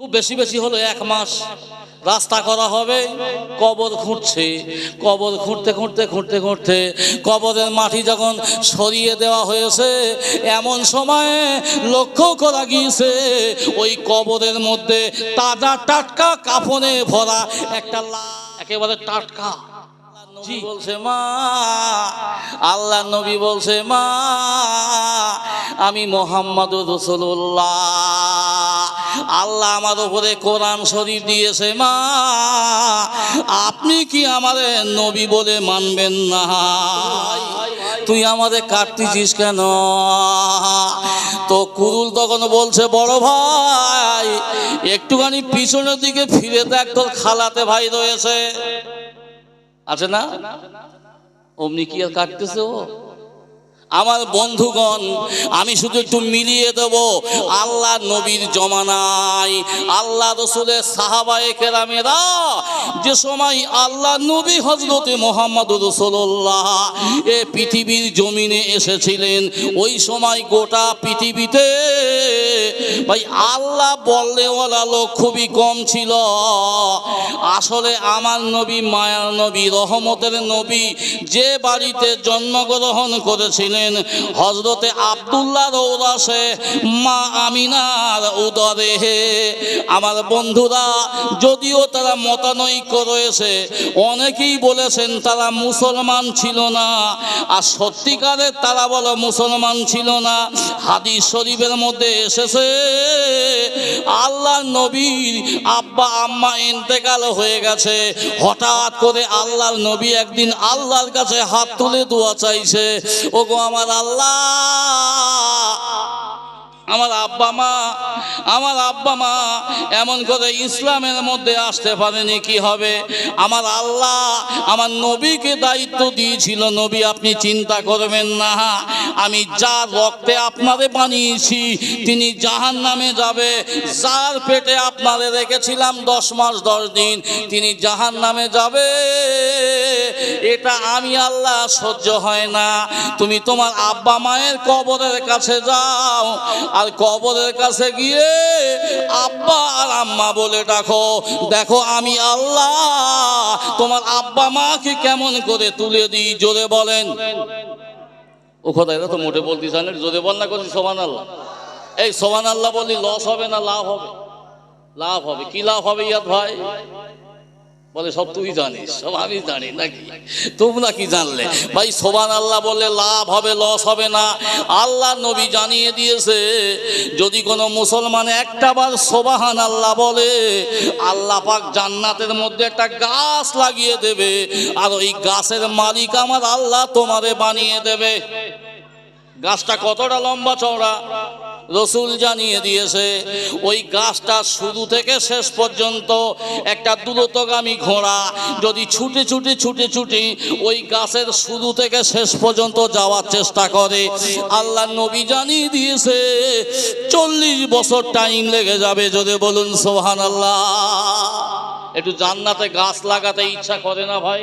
খুব বেশি বেশি হলো এক মাস। রাস্তা করা হবে কবর খুঁড়ছে। কবর খুঁড়তে খুঁড়তে খুঁড়তে খুঁড়তে কবরের মাটি যখন সরিয়ে দেওয়া হয়েছে এমন সময়ে লক্ষ্য করা গিয়েছে ওই কবরের মধ্যে তাজা টাটকা কাফনে ভরা একটা লা একেবারে টাটকা। নবী বলছে মা আল্লাহ নবী বলছে মা আমি মোহাম্মদ রসুল্লাহ আল্লাহ আমার উপরে কোরআন শরীফ দিয়েছে, মা। আপনি কি আমাদের নবী বলে মানবেন না? তুই আমাদের কাটতেছিস কেন? তো কুরুল তখন বলছে, বড় ভাই, একটুখানি পিছনের দিকে ফিরে দেখ, তোর খালাতে ভাই রয়েছে। আছে না? অমনি কি আর কাটতেছে ও? আমার বন্ধুগণ, আমি শুধু একটু মিলিয়ে দেব। আল্লাহ নবীর জমানায়, আল্লাহ রসুলের সাহাবায়ে কেরামেরা যে সময় আল্লাহ নবী হজরতে মোহাম্মদ রসুল্লাহ এ পৃথিবীর জমিনে এসেছিলেন, ওই সময় গোটা পৃথিবীতে ভাই আল্লাহ বললেওয়ালা লোক খুবই কম ছিল। আসলে আমার নবী, মায়ার নবী, রহমতের নবী যে বাড়িতে জন্মগ্রহণ করেছিলেন হজরতে আবদুল্লাহ রৌরাসে মা আমিনার উদরে আমার বন্ধুরা, যদিও তারা মতানৈক্য রয়েছে, অনেকেই বলেছেন তারা মুসলমান ছিল না। আর সত্যিকারের তারা বলো মুসলমান ছিল না, হাদিস শরীফের মধ্যে এসেছে, আল্লাহ নবীর আব্বা আম্মা ইন্তেকাল হয়ে গেছে, হঠাৎ করে আল্লাহর নবী একদিন আল্লাহর কাছে হাত তুলে দোয়া চাইছে, ওগো আমার আল্লাহ। আমার আব্বা মা, আমার আব্বা মা এমন করে ইসলামের মধ্যে আসতে পারেনি, কি হবে? আমার আল্লাহ আমার নবীকে দায়িত্ব দিয়েছিল, নবী আপনি চিন্তা করবেন না। আমি যার রক্তে আপনারে বানিয়েছি, তিনি জাহান নামে যাবে। যার পেটে আপনারে রেখেছিলাম দশ মাস, দশ দিন, তিনি জাহান নামে যাবে। এটা আমি আল্লাহ সহ্য হয় না। তুমি তোমার আব্বা মায়ের কবরের কাছে যাও। আর কবরের কাছে গিয়ে আব্বা আর আম্মা বলে ডাকো, দেখো, আমি আল্লাহ তোমার আব্বা মাকে কেমন করে তুলে দিই? জোরে বলেন। ও কথা এটা তো মোটে বলতে চান জোরে বল না করছি সোমান আল্লাহ এই সোমান আল্লাহ বললি লস হবে না, লাভ হবে? লাভ হবে। কি লাভ হবে ইয়াদ ভাই? বলে, সব তুই জানিস, সব আমি জানি নাকি? তোমরা কি জানলে? ভাই সোবান আল্লাহ বললে, লাভ হবে, লস হবে না। আল্লাহ নবী জানিয়ে দিয়েছে, যদি কোনো মুসলমান একটা বার সোবাহান আল্লাহ বলে, আল্লাহ পাক জান্নাতের মধ্যে একটা গাছ লাগিয়ে দেবে, আর ওই গাছের মালিক আমার আল্লাহ তোমারে বানিয়ে দেবে। গাছটা কতটা লম্বা চওড়া? রসুল জানিয়ে দিয়েছে, ওই গাছটা শুরু থেকে শেষ পর্যন্ত একটা দূরতগামী ঘোড়া, যদি ছুটে ছুটে ছুটে ছুটি ওই গাছের শুরু থেকে শেষ পর্যন্ত যাওয়ার চেষ্টা করে। আল্লাহ নবী জানিয়ে দিয়েছে, চল্লিশ বছর টাইম লেগে যাবে, যদি বলুন সোহান আল্লাহ একটু জান্নাতে গাছ লাগাতে ইচ্ছা করে না ভাই?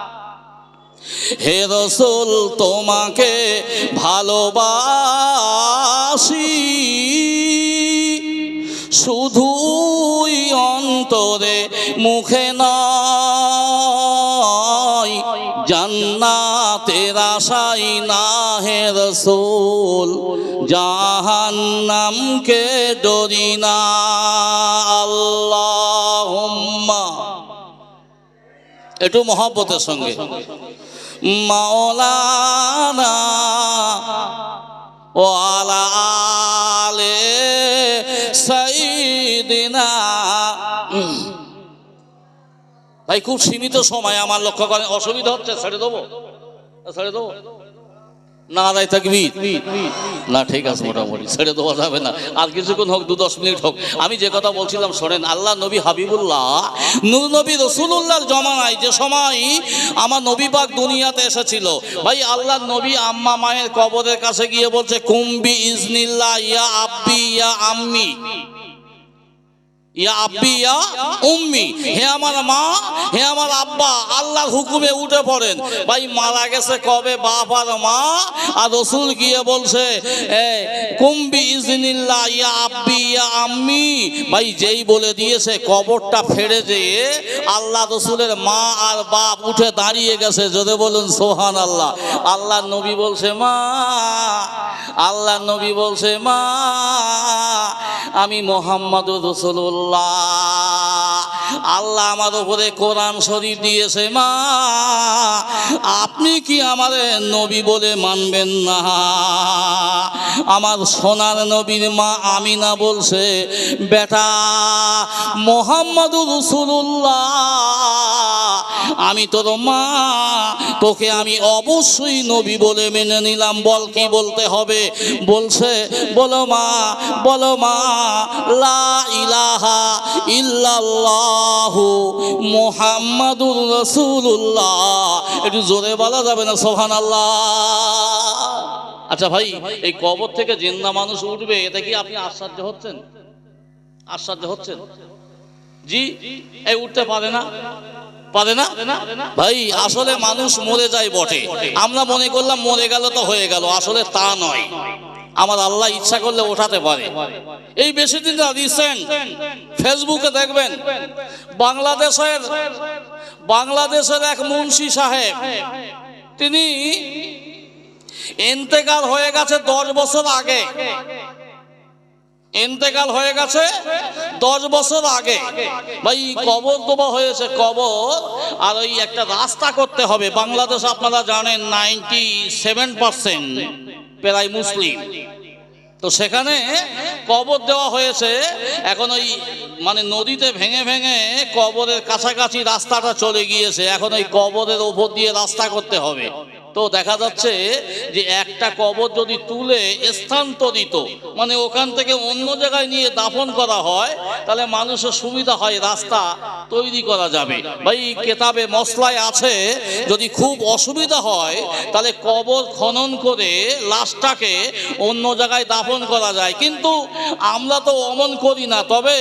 হে রসুল, তোমাকে ভালোবাসি। শুধুই অন্তরে মুখে নয় জান্নাতের আশাই না হে রসুল। জাহান্নামকে ডরি না, আল্লাহুম্মা। একটু মহব্বতের সঙ্গে। ভাই খুব সীমিত সময় আমার লক্ষ্য করে অসুবিধা হচ্ছে ছেড়ে দেবো ছেড়ে দেবো। না আদায় থাকবি? না, ঠিক আছে, মোটামুটি। ছেড়ে দেওয়া যাবে না। আর কিছুক্ষণ হোক, দু দশ মিনিট হোক। আমি যে কথা বলছিলাম, শোনেন, আল্লাহ নবী হাবিবুল্লাহ, নূর নবী রসুল্লাহর জমানায় যে সময় আমার নবী পাক দুনিয়াতে এসেছিল, ভাই, আল্লাহ নবী আম্মা মায়ের কবরের কাছে গিয়ে বলছে কুম্বি ইজনিল্লাহ ইয়া আব্বি ইয়া আম্মি। ইয়া আব্বি, ইয়া হে আমার মা, হে আমার আব্বা আল্লাহ হুকুমে উঠে পড়েন। ভাই, মারা গেছে কবে? মা। আর রসুল গিয়ে বলছে ইয়া আব্বি। আম্মি, ভাই, যেই বলে দিয়েছে, কবরটা ফেড়ে যেয়ে আল্লাহ রসুলের মা আর বাপ উঠে দাঁড়িয়ে গেছে। যদি বলুন সোহান আল্লাহ আল্লাহ নবী বলছে, মা, আল্লাহ নবী বলছে, মা, আমি মোহাম্মদ রসুল্লাহ আল্লাহ আমার উপরে কোরআন শরীফ দিয়েছে, মা, আপনি কি আমার নবী বলে মানবেন না? আমার সোনার নবীর মা আমিনা বলছে, বেটা মোহাম্মদ রসুল্লাহ আমি তোর মা, তোকে আমি অবশ্যই নবী বলে মেনে নিলাম, বল কি বলতে হবে? বলছে, বলো মা বলো মা, লা ইলাহা ইল্লাল্লাহু মুহাম্মাদুর রাসূলুল্লাহ। একটু জোরে বলা যাবে না, সুবহানাল্লাহ। আচ্ছা ভাই, এই কবর থেকে জিন্দা মানুষ উঠবে এটা কি আপনি আশ্চর্য হচ্ছেন? আশ্চর্য হচ্ছেন? জি, এই উঠতে পারে না। পারে না? ভাই, আসলে মানুষ মরে যায় বটে। আমরা মনে করলাম মরে গেল তো হয়ে গেল, আসলে তা নয়। আমার আল্লাহ ইচ্ছা করলে ওঠাতে পারে। এই বেশি দিন রিসেন্ট ফেসবুকে দেখবেন, বাংলাদেশের বাংলাদেশের এক মুন্সি সাহেব, তিনি ইন্তেকাল হয়ে গেছে দশ বছর আগে। ইন্তেকাল হয়ে গেছে দশ বছর আগে। ভাই, কবর দোবা হয়েছে কবর, আর ওই একটা রাস্তা করতে হবে। বাংলাদেশ আপনারা জানেন নাইনটি সেভেন পার্সেন্ট প্রায় মুসলিম। তো সেখানে কবর দেওয়া হয়েছে। এখন ওই মানে নদীতে ভেঙে ভেঙে কবরের কাছাকাছি রাস্তাটা চলে গিয়েছে। এখন ওই কবরের ওপর দিয়ে রাস্তা করতে হবে। তো দেখা যাচ্ছে যে একটা কবর যদি তুলে স্থানান্তরিত মানে ওখান থেকে অন্য জায়গায় নিয়ে দাফন করা হয়, তাহলে মানুষের সুবিধা হয়, রাস্তা তৈরি করা যাবে। ভাই কেতাবে মশলায় আছে, যদি খুব অসুবিধা হয়, তাহলে কবর খনন করে লাশটাকে অন্য জায়গায় দাফন করা যায়। কিন্তু আমরা তো অমন করি না, তবে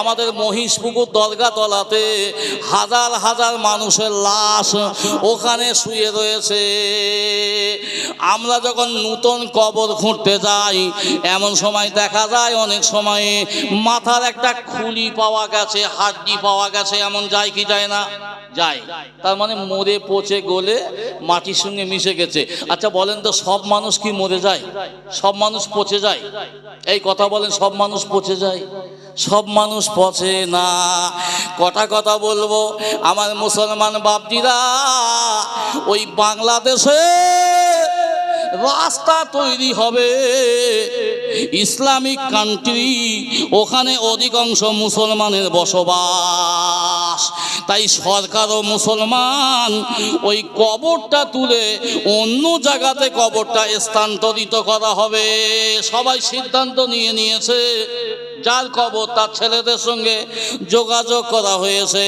আমাদের মহিষপুকুর দরগা তলাতে হাজার হাজার মানুষের লাশ ওখানে শুয়ে রয়েছে। আমরা যখন নূতন কবর খুঁড়তে যাই, এমন সময় দেখা যায় অনেক সময় মাথার একটা খুলি পাওয়া গেছে, হাড্ডি পাওয়া গেছে, এমন যায় কি যায় না? যায়। তার মানে মরে পচে গলে মাটির সঙ্গে মিশে গেছে। আচ্ছা বলেন তো সব মানুষ কি মরে যায়? সব মানুষ পচে যায়? এই কথা বলেন, সব মানুষ পচে যায়? সব মানুষ পচে না। কটা কথা বলব? আমার মুসলমান বাপজিরা, ওই বাংলাদেশে রাস্তা তৈরি হবে। ইসলামিক কান্ট্রি ওখানে অধিকাংশ মুসলমানের বসবাস। তাই সরকারও মুসলমান ওই কবরটা তুলে অন্য জায়গাতে কবরটা স্থানান্তরিত করা হবে। সবাই সিদ্ধান্ত নিয়ে নিয়েছে। যার কবর তার ছেলেদের সঙ্গে যোগাযোগ করা হয়েছে।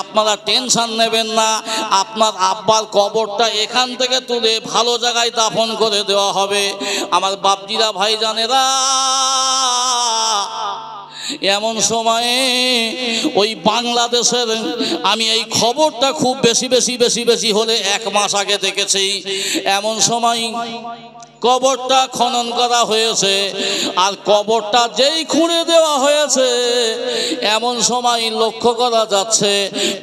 আপনারা টেনশন নেবেন না, আপনার আব্বার কবরটা এখান থেকে তুলে ভালো জায়গায় দাফন করে দেওয়া হবে। আমার বাপজিরা ভাই জানেরা এমন সময়ে ওই বাংলাদেশের আমি এই খবরটা খুব বেশি বেশি বেশি বেশি হলে এক মাস আগে দেখেছি। এমন সময় কবরটা খনন করা হয়েছে। আর কবরটা যেই খুঁড়ে দেওয়া হয়েছে, এমন সময় লক্ষ্য করা যাচ্ছে,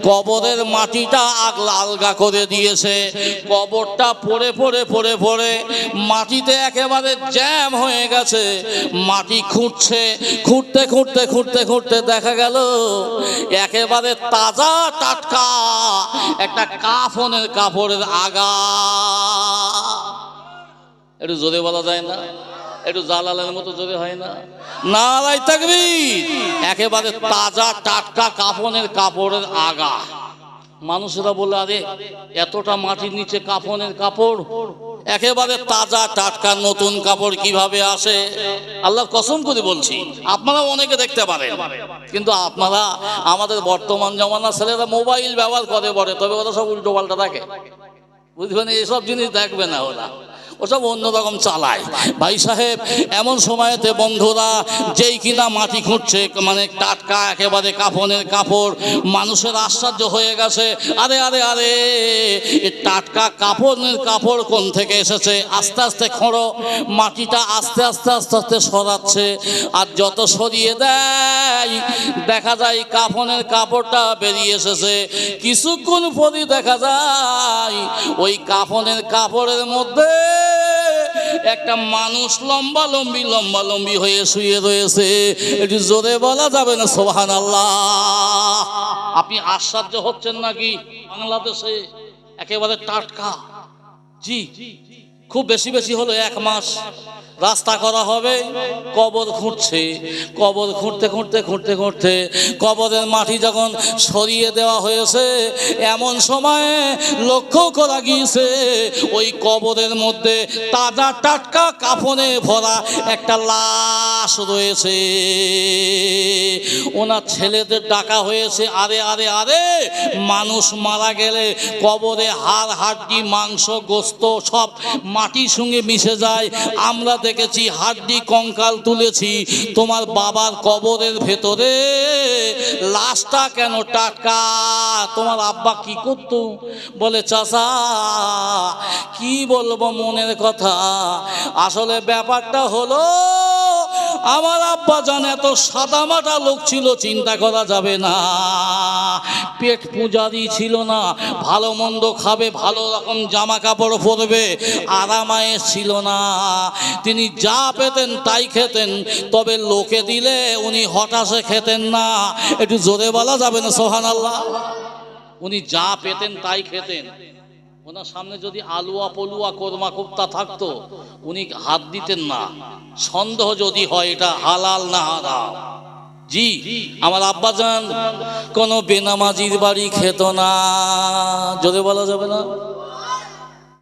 কবরের মাটিটা আগলা আলগা করে দিয়েছে। কবরটা পড়ে পড়ে পড়ে পড়ে মাটিতে একেবারে জ্যাম হয়ে গেছে। মাটি খুঁড়ছে, খুঁড়তে খুঁড়তে খুঁড়তে খুঁড়তে দেখা গেল, একেবারে তাজা টাটকা একটা কাফনের কাপড়ের আগা একটু জোরে বলা যায় না? একটু জালালের মতো জোরে হয় না? নারাই থাকবি একেবারে তাজা টাটকা কাপড়ের কাপড়ের আগা। মানুষেরা বলে, আরে, এতটা মাটির নিচে কাফনের কাপড়? একেবারে তাজা টাটকা নতুন কাপড় কীভাবে আসে? আল্লাহ কসম করে বলছি আপনারা অনেকে দেখতে পারেন। কিন্তু আপনারা, আমাদের বর্তমান জমানার ছেলেরা মোবাইল ব্যবহার করে বলে, তবে ওরা সব উল্টো পাল্টা থাকে বুঝবেন এসব জিনিস দেখবে না ওরা। ওসব অন্যরকম চালায়। ভাই সাহেব, এমন সময়তে বন্ধুরা যেই কিনা মাটি খুঁড়ছে মানে টাটকা একেবারে কাফনের কাপড়, মানুষের আশ্চর্য হয়ে গেছে, আরে আরে আরে টাটকা কাপড়ের কাপড় কোন থেকে এসেছে? আস্তে আস্তে খোঁড়ো, মাটিটা আস্তে আস্তে আস্তে আস্তে সরাচ্ছে, আর যত সরিয়ে দেয়, দেখা যায় কাফনের কাপড়টা বেরিয়ে এসেছে। কিছুক্ষণ পরই দেখা যায়, ওই কাফনের কাপড়ের মধ্যে একটা মানুষ লম্বা লম্বি লম্বা লম্বি হয়ে শুয়ে রয়েছে। এটি জোরে বলা যাবে না সোহান আল্লাহ আপনি আশ্চর্য হচ্ছেন নাকি? বাংলাদেশে একেবারে টাটকা। জি জি খুব বেশি বেশি হলো এক মাস। রাস্তা করা হবে, কবর খুঁড়ছে। কবর খুঁড়তে খুঁড়তে খুঁড়তে খুঁড়তে কবরের মাটি যখন সরিয়ে দেওয়া হয়েছে, এমন সময়ে লক্ষ্য করা গিয়েছে, ওই কবরের মধ্যে তাজা টাটকা কাফনে ভরা একটা লাশ রয়েছে। ওনার ছেলেদের ডাকা হয়েছে, আরে আরে আরে, মানুষ মারা গেলে কবরে হাড়, হাড্ডি, মাংস, গোস্ত সব মাটির সঙ্গে মিশে যায়। আমরা দেখেছি হাড্ডি, কঙ্কাল তুলেছি। তোমার বাবার কবরের ভেতরে লাশটা কেন টাকা তোমার আব্বা কি করত? বলে চাষা কি বলব মনের কথা? আসলে ব্যাপারটা হলো আমার আব্বা জান এত সাদামাটা লোক ছিল, চিন্তা করা যাবে না। পেট পূজারি ছিল না, ভালো মন্দ খাবে, ভালো রকম জামা কাপড় পরবে, আরামায়ে ছিল না। তিনি যা পেতেন তাই খেতেন, তবে লোকে দিলে উনি হঠাৎ খেতেন না। একটু জোরে বলা যাবে না সোহান আল্লাহ উনি যা পেতেন তাই খেতেন। ওনার সামনে যদি আলুয়া পলুয়া কোরমা কোপ্তা থাকতো, উনি হাত দিতেন না। সন্দেহ যদি হয় এটা হালাল না হারাম। জি, আমার আব্বা যান, কোনো বেনামাজির বাড়ি খেত না। যদি বলা যাবে না?